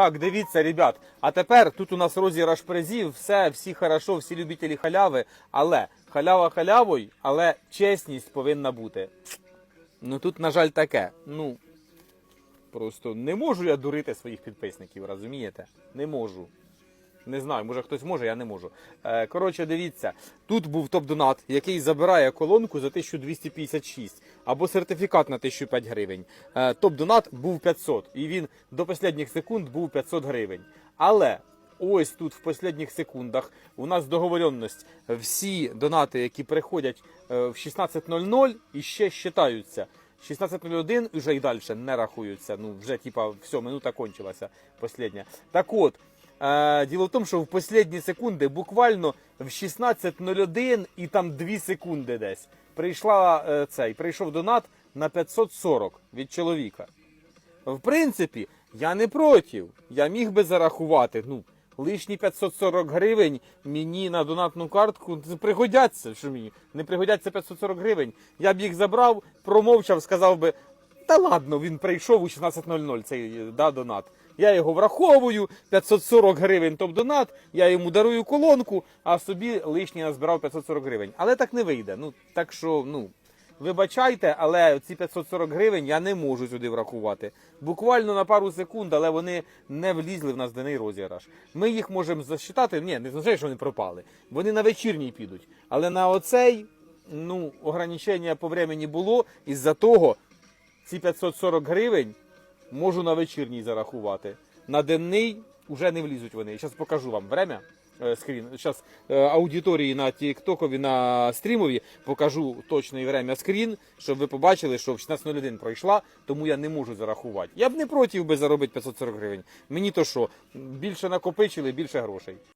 Так, дивіться, ребят. А тепер тут у нас розіграш призів, все, всі хорошо, всі любителі халяви, але халява халявою, але чесність повинна бути. Ну тут, на жаль, таке. Ну, просто не можу я дурити своїх підписників, розумієте? Не можу. Не знаю, може хтось може, я не можу. Е, коротше, дивіться, тут був топ-донат, який забирає колонку за 1256 або сертифікат на 1005 гривень. Е, топ-донат був 500, і він до останніх секунд був 500 гривень. Але ось тут в останніх секундах у нас договоренність. Всі донати, які приходять е, в 16.00 і ще считаються. 16.01 вже і далі не рахуються. Ну, вже типа все, минута кончилася. Последня. Так от, діло в тому, що в останні секунди, буквально в 16.01 і там 2 секунди десь прийшла е, цей, прийшов донат на 540 від чоловіка. В принципі, я не проти. Я міг би зарахувати. Ну, лишні 540 гривень мені на донатну картку пригодяться. Що мені? Не пригодяться 540 гривень. Я б їх забрав, промовчав, сказав би. Та ладно, він прийшов у 16.00 цей да, донат. Я його враховую, 540 гривень топ-донат, я йому дарую колонку, а собі лишній назбирав 540 гривень. Але так не вийде. Ну, так що, ну, вибачайте, але ці 540 гривень я не можу сюди врахувати. Буквально на пару секунд, але вони не влізли в нас денний розіграш. Ми їх можемо засчитати. Ні, не означає, що вони пропали. Вони на вечірній підуть. Але на оцей, ну, ограничення по времени було, із-за того ці 540 гривень можу на вечірній зарахувати. На денний вже не влізуть вони. Зараз покажу вам время. е, Скрін. Зараз аудиторії на Тіктокові на стрімові покажу точне время скрін, щоб ви побачили, що в 16.01 пройшла, тому я не можу зарахувати. Я б не проти би заробити 540 гривень. Мені то що, більше накопичили, більше грошей.